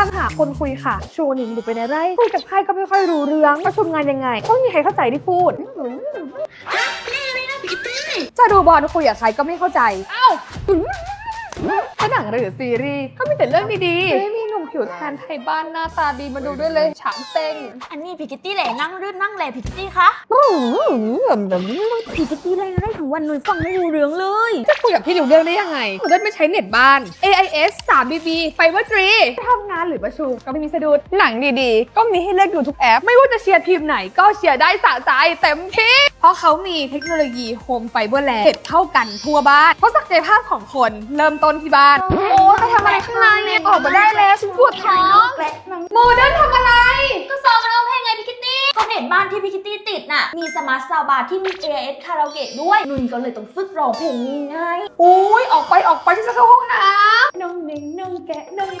างหาคนคุยค่ะชวนหนิงหรือไปในไร่คุยกับใครก็ไม่ค่อยรู้เรื่องประชุมงานยังไงก็ไม่มีใครเข้าใจที่พูด จะดูบอลคุยกับใครก็ไม่เข้าใจ เอ้าถ้าหนังหรือซีรีส์ก็มีแต่เรื่องดีๆไม่มีหนุ่มผิวแทนไทยบ้านหน้าตาดีมาดูด้วยเลยฉางเซ็งอันนี้พิกิตตี้แหล่นั่งรื่นนั่งแหล่พิกิตตี้คะอืมแบบพิกิตตี้แหล่ได้ทั้งวันหนุ่ยฟังไม่รู้เรื่องเลยจะคุยกับพี่ดิวเรื่องได้ยังไงหนูได้ไม่ใช้เน็ตบ้าน AIS 3BB ไฟเบอร์ทรีทำงานหรือประชุมก็ไม่มีสะดุดหนังดีๆ ก็มีให้เลือกดูทุกแอป ไม่ว่าจะเชียร์ทีมไหนก็เชียร์ได้สะใจเต็มที่เพราะเขามีเทคโนโลยีโฮมไฟเบอร์แลนด์เก็บเท่ากันทั่วบ้านเพราะศักยภาพของคนเริ่มต้นที่บ้านโอ้ใครทำอะไรข้างในเนี่ยออกมาได้แล้วฉันปวดท้องโมเดิร์นทำอะไร ก็ซ้อมร้องเพลงไงพิกิตตี้เขาเห็นบ้านที่พิกิตตี้ติดน่ะ มีสมาร์ทซาวบาร์ที่มี AIS คาราโอเกะด้วยหนุ่ยก็เลยต้องฝึกร้องเพลงนี้ไงอุ้ยออกไปออกไปฉันจะเข้าห้องน้ำน้องหนิงน้องแกะน้อง